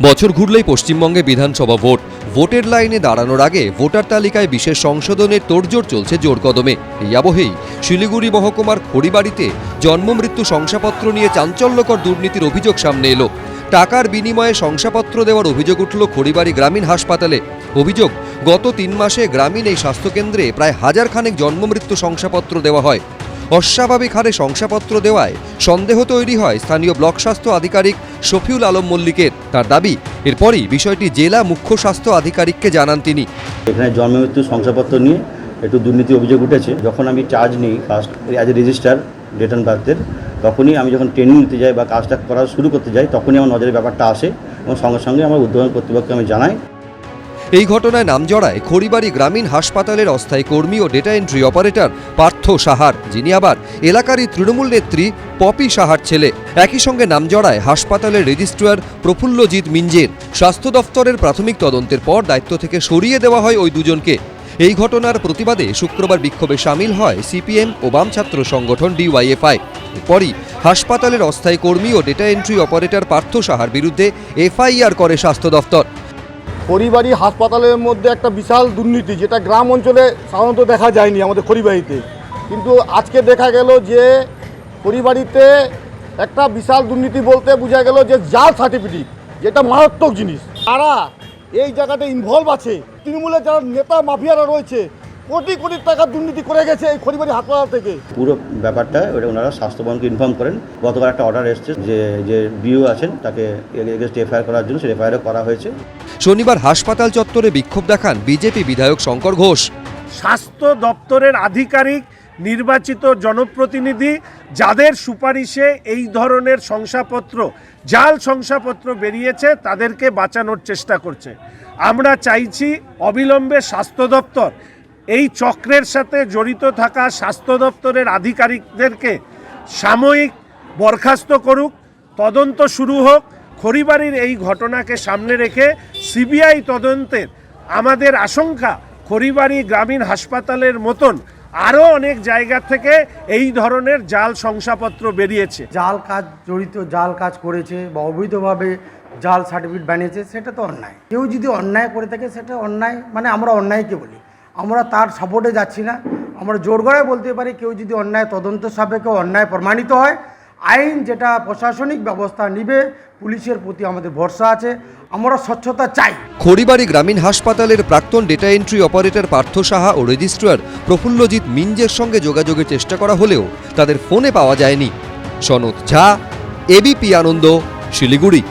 বছর ঘুরলেই পশ্চিমবঙ্গে বিধানসভা ভোট। ভোটের লাইনে দাঁড়ানোর আগে ভোটার তালিকায় বিশেষ সংশোধনের তোড়জোড় চলছে জোর কদমে। এই আবহেই শিলিগুড়ি মহকুমার খড়িবাড়িতে জন্মমৃত্যু শংসাপত্র নিয়ে চাঞ্চল্যকর দুর্নীতির অভিযোগ সামনে এলো। টাকার বিনিময়ে শংসাপত্র দেওয়ার অভিযোগ উঠল খড়িবাড়ি গ্রামীণ হাসপাতালে। অভিযোগ, গত তিন মাসে গ্রামীণ এই স্বাস্থ্যকেন্দ্রে প্রায় হাজার খানেক জন্মমৃত্যু শংসাপত্র দেওয়া হয়। অস্বাভাবিক হারে শংসাপত্র দেওয়ায় সন্দেহ তৈরি হয় স্থানীয় ব্লক স্বাস্থ্য আধিকারিক শফিউল আলম মল্লিকের। তার দাবি, এরপরই বিষয়টি জেলা মুখ্য স্বাস্থ্য আধিকারিককে জানান তিনি। এখানে জন্ম মৃত্যু শংসাপত্র নিয়ে একটু দুর্নীতি অভিযোগ উঠেছে। যখন আমি চার্জ নিই first as a register date and বার্থের তখনই আমি যখন ট্রেনিং নিতে যাই বা কাজটা করা শুরু করতে যাই, তখনই আমার নজরে ব্যাপারটা আসে এবং সঙ্গে সঙ্গে আমার উদ্বোধন কর্তৃপক্ষকে আমি জানাই। এই ঘটনায় নাম জড়ায় খড়িবাড়ি গ্রামীণ হাসপাতালের অস্থায়ী কর্মী ও ডেটা এন্ট্রি অপারেটর পার্থ সাহার, যিনি আবার এলাকারই তৃণমূল নেত্রী পপি সাহার ছেলে। একই সঙ্গে নাম জড়ায় হাসপাতালের রেজিস্ট্রার প্রফুল্লজিৎ মিঞ্জের। স্বাস্থ্য দফতরের প্রাথমিক তদন্তের পর দায়িত্ব থেকে সরিয়ে দেওয়া হয় ওই দুজনকে। এই ঘটনার প্রতিবাদে শুক্রবার বিক্ষোভে সামিল হয় সিপিএম ও বাম ছাত্র সংগঠন ডিওয়াইএফআই। এরপরই হাসপাতালের অস্থায়ী কর্মী ও ডেটা এন্ট্রি অপারেটর পার্থ সাহার বিরুদ্ধে এফআইআর করে স্বাস্থ্য দফতর খড়িবাড়ি হাসপাতালের মধ্যে একটা বিশাল দুর্নীতি, যেটা গ্রাম অঞ্চলে সাধারণত দেখা যায়নি আমাদের খড়িবাড়িতে কিন্তু আজকে দেখা গেল যে খড়িবাড়িতে একটা বিশাল দুর্নীতি বলতে বোঝা গেল যে জাল সার্টিফিকেট, যেটা মারাত্মক জিনিস। তারা এই জায়গাতে ইনভলভ আছে। তৃণমূলের যারা নেতা, মাফিয়ারা রয়েছে কোটি কোটি টাকা দুর্নীতি করে গেছে এই খড়িবাড়ি হাসপাতাল থেকে। পুরো ব্যাপারটা ওটা ওনারা স্বাস্থ্যভবনকে ইনফর্ম করেন। গতকাল একটা অর্ডার এসছে যে যে বিও আছেন তাকে এগেস্ট এফআইআর করার জন্য সেই এফআইআরও করা হয়েছে। শনিবার হাসপাতাল চত্বরে বিক্ষোভ দেখান বিজেপি বিধায়ক শঙ্কর ঘোষ। স্বাস্থ্য দপ্তরের আধিকারিক নির্বাচিত জনপ্রতিনিধি যাদের সুপারিশে এই ধরনের শংসাপত্র জাল শংসাপত্র বেরিয়েছে তাদেরকে বাঁচানোর চেষ্টা করছে। আমরা চাইছি অবিলম্বে স্বাস্থ্য দপ্তর এই চক্রের সাথে জড়িত থাকা স্বাস্থ্য দপ্তরের আধিকারিকদেরকে সাময়িক বরখাস্ত করুক, তদন্ত শুরু হোক, খড়িবাড়ির এই ঘটনাকে সামনে রেখে সিবিআই তদন্তের আমাদের আশঙ্কা, খড়িবাড়ি গ্রামীণ হাসপাতালের মতন আরও অনেক জায়গা থেকে এই ধরনের জাল শংসাপত্র বেরিয়েছে। জাল কাজ জড়িত, জাল কাজ করেছে বা অবৈধভাবে জাল সার্টিফিকেট বানিয়েছে, সেটা তো অন্যায়। কেউ যদি অন্যায় করে থাকে, সেটা অন্যায় মানে আমরা অন্যায়কে বলি। আমরা তার সাপোর্টে যাচ্ছি না। আমরা জোর গড়ায় বলতে পারি কেউ যদি অন্যায় তদন্ত সাপেক্ষে অন্যায় প্রমাণিত হয়, আইন যেটা প্রশাসনিক ব্যবস্থা নিবে, পুলিশের প্রতি আমাদের ভরসা আছে, আমরা স্বচ্ছতা চাই। খড়িবাড়ি গ্রামীণ হাসপাতালের প্রাক্তন data entry operator Partha Saha ও রেজিস্ট্রার প্রফুল্লজিৎ মিঞ্জের সঙ্গে যোগাযোগের চেষ্টা করা হলেও তাদের ফোনে পাওয়া যায়নি। সনদ ঝা এবিপি আনন্দ, শিলিগুড়ি।